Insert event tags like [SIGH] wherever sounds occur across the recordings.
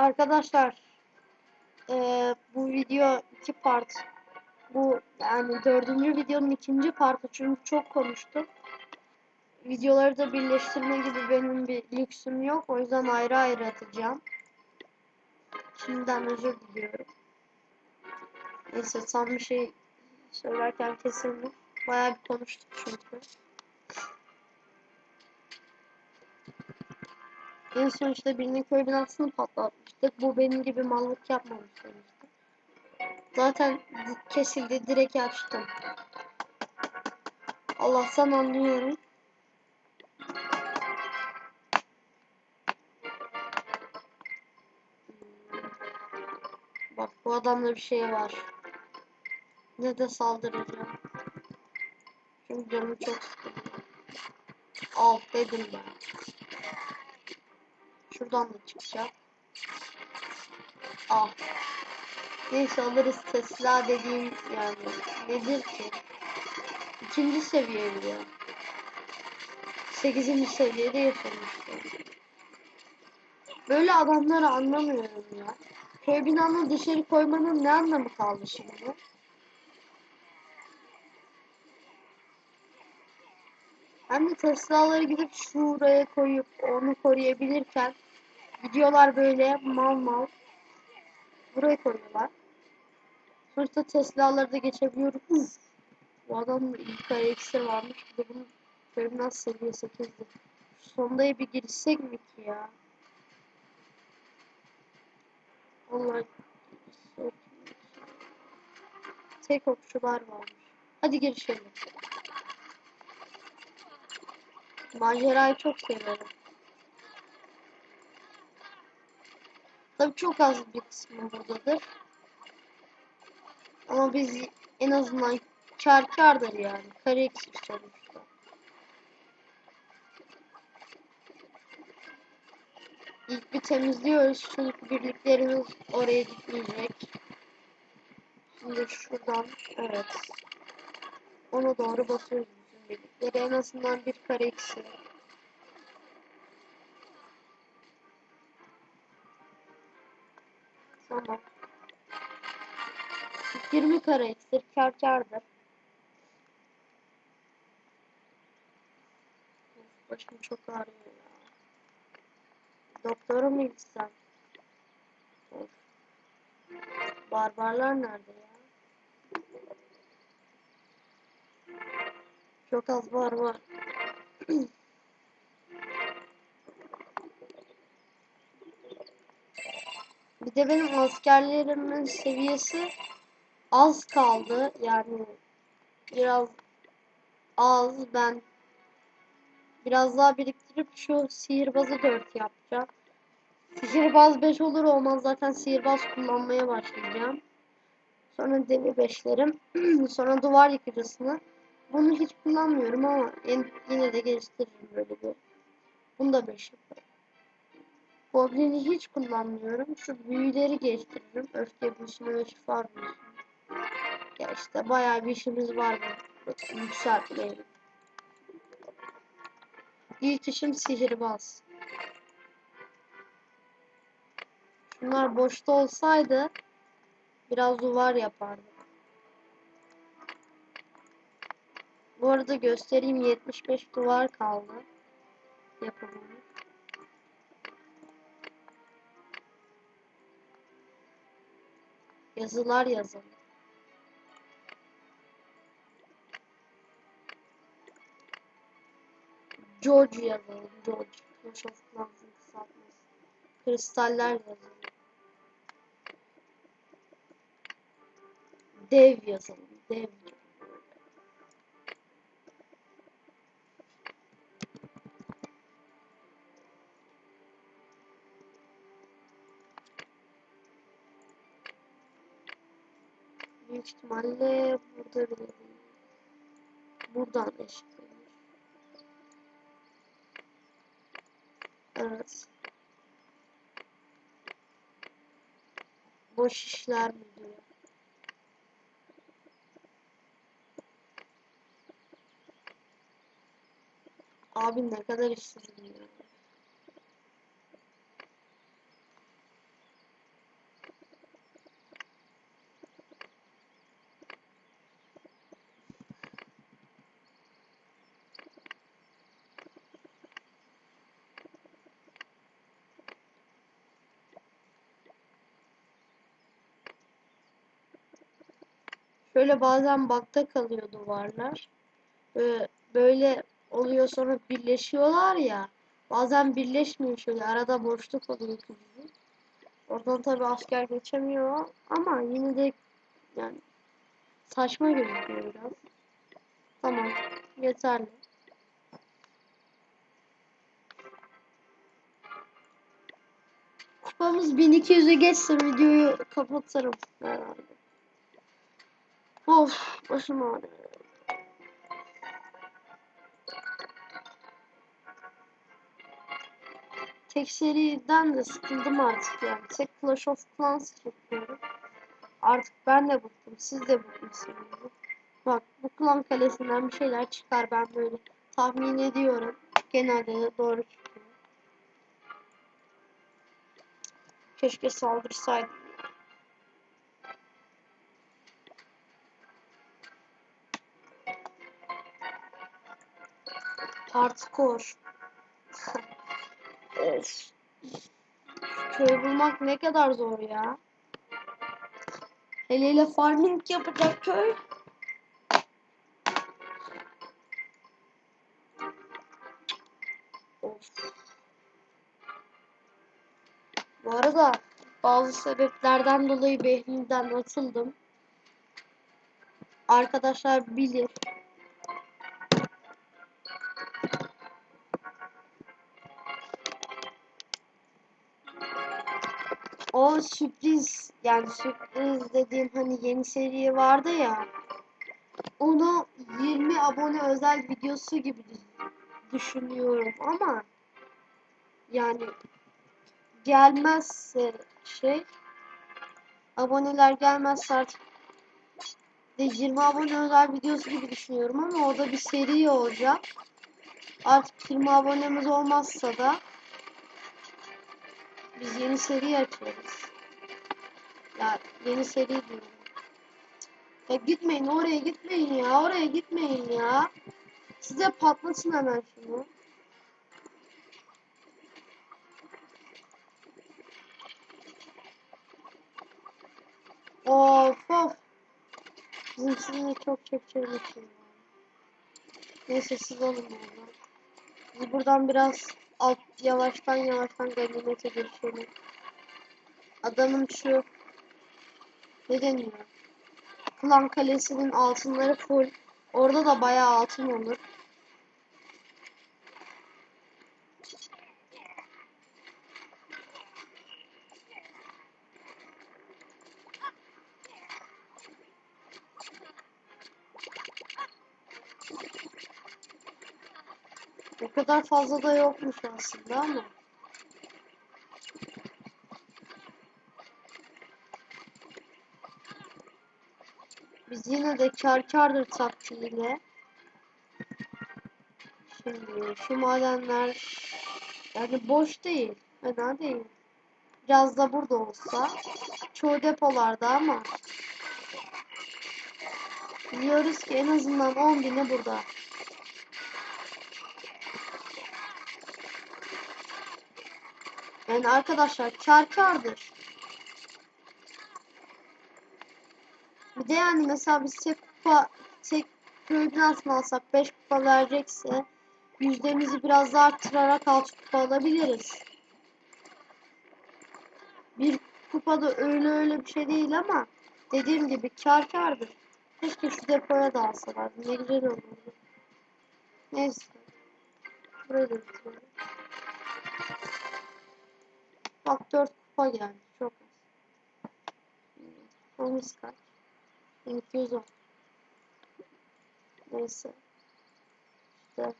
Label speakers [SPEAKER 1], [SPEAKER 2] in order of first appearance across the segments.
[SPEAKER 1] Arkadaşlar eee, bu video iki part. Bu yani dördüncü videonun ikinci partı çünkü çok konuştum. Videoları da birleştirme gibi benim bir lüksüm yok. O yüzden ayrı ayrı atacağım. Şimdiden özür diliyorum. Neyse tam bir şey söylerken kesildim. Bayağı bir konuştuk çünkü. En son birinin köy binasını patlatmıştık. Bu benim gibi mallık yapmamıştı işte. Zaten kesildi direkt açtım. Allah'tan anlıyorum. Bak bu adamda bir şey var. Ne de saldıracağım. Çünkü canım çok sıkıldı. Al dedim ben. Şuradan da çıkacak. Al. Neyse alırız Tesla dediğim yani. Nedir ki? İkinci seviye bile. Sekizinci seviyede yaşamıştım. Böyle adamları anlamıyorum ya. Köy binanı dışarı koymanın ne anlamı kaldı şimdi? Hem de Tesla'ları gidip şuraya koyup onu koruyabilirken gidiyorlar böyle mal mal buraya koyuyorlar. Sonuçta Tesla'ları da geçebiliyoruz. Bu adamın ilk ay eksi varmış. Bir de bunun terminal seviye 8'di. Sondaya bir girişsek mi ki ya? Girsek ki? Tek okçular varmış. Hadi girişelim. Macerayı çok severim. Tabii çok az bir kısmı buradadır. Ama biz en azından kar kardır yani. Kare eksik sonuçta. İlk bir temizliyoruz çünkü birliklerimiz oraya gitmeyecek. Şimdi şuradan evet. Ona doğru basıyoruz birlikleri. En azından bir kare eksik. Tamam. 20 kare eksik kar kardır. Başım çok ağrıyor ya. Doktora mı gitsem? Of. Barbarlar nerede ya? Çok az barbar. [CLEARS THROAT] Bir de benim askerlerimin seviyesi az kaldı. Yani biraz az. Ben biraz daha biriktirip şu sihirbazı 4 yapacağım. Sihirbaz 5 olur olmaz zaten sihirbaz kullanmaya başlayacağım. Sonra devi 5'lerim. [CLEARS THROAT] Sonra duvar yıkıcısını. Bunu hiç kullanmıyorum ama yine de geliştiririm böyle bir. Bunu da 5 yaparım. Goblin'i hiç kullanmıyorum. Şu büyüleri geliştiririm. Öfke büyüsünü ve şifa büyüsünü. Ya işte bayağı bir işimiz var bu. Yükseltmeyelim. İlk işim sihirbaz. Şunlar boşta olsaydı biraz duvar yapardım. Bu arada göstereyim 75 duvar kaldı. Yapımını. Yazılar yazalım. George yazalım. George. Clash. Kristaller yazalım. Dev yazalım. Dev. Büyük ihtimalle burada bile. Buradan eşitlenir. Evet. Boş işler diyor. Abi ne kadar işsizim ya. Şöyle bazen bakta kalıyor duvarlar. Böyle, böyle oluyor sonra birleşiyorlar ya. Bazen birleşmiyor şöyle arada boşluk oluyor gibi. Oradan tabi asker geçemiyor ama yine de yani saçma gözüküyor biraz. Tamam yeterli. Kupamız 1200'e geçse videoyu kapatırım herhalde. Of başım ağrıyor. Tek seriden de sıkıldım artık yani. Tek Clash of Clans çekiyorum. Artık ben de bıktım. Siz de bıkmışsınız. Bak bu klan kalesinden bir şeyler çıkar ben böyle tahmin ediyorum. Genelde de doğru çıkıyor. Keşke saldırsaydım. Hardcore. [LAUGHS] of. Köy bulmak ne kadar zor ya. Hele hele farming yapacak köy. Of. Bu arada bazı sebeplerden dolayı Behlül'den atıldım. Arkadaşlar bilir. Sürpriz yani sürpriz dediğim hani yeni seri vardı ya. Onu 20 abone özel videosu gibi düşünüyorum ama yani gelmezse şey aboneler gelmezse artık de 20 abone özel videosu gibi düşünüyorum ama o da bir seri olacak. Artık 20 abonemiz olmazsa da biz yeni seri açıyoruz. Ya yeni seri diyorum. Ya gitmeyin oraya gitmeyin ya oraya gitmeyin ya. Size patlasın hemen şunu. Of of. Bizim sizinle çok çekeceğimiz şey. Neyse siz olun buradan. Biz buradan biraz alt yavaştan yavaştan ganimete geçelim. Adamın şu ne deniyor? Klan kalesinin altınları full. Orada da bayağı altın olur. O kadar fazla da yokmuş aslında ama. Biz yine de kar kardır taktiğiyle. Şimdi şu madenler yani boş değil. Fena değil. Biraz da burada olsa. Çoğu depolarda ama. Biliyoruz ki en azından 10 bini burada. Yani arkadaşlar kar kardır. Bir de yani mesela biz tek kupa tek köyden atma alsak 5 kupa verecekse yüzdemizi biraz daha arttırarak 6 kupa alabiliriz. Bir kupada öyle öyle bir şey değil ama dediğim gibi kar kardır. Keşke şu depoya da alsalardı. Ne güzel olurdu. Neyse. Burayı da. Bak 4 kupa geldi. Çok az. Kupamız kaç? 1210. Neyse. İşte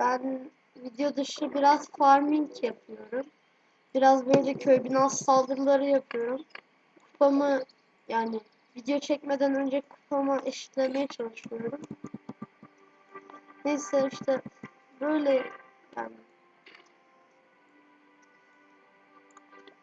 [SPEAKER 1] ben video dışı biraz farming yapıyorum. Biraz böyle köy binası saldırıları yapıyorum. Kupamı yani video çekmeden önce kupamı eşitlemeye çalışıyorum. Neyse işte böyle yani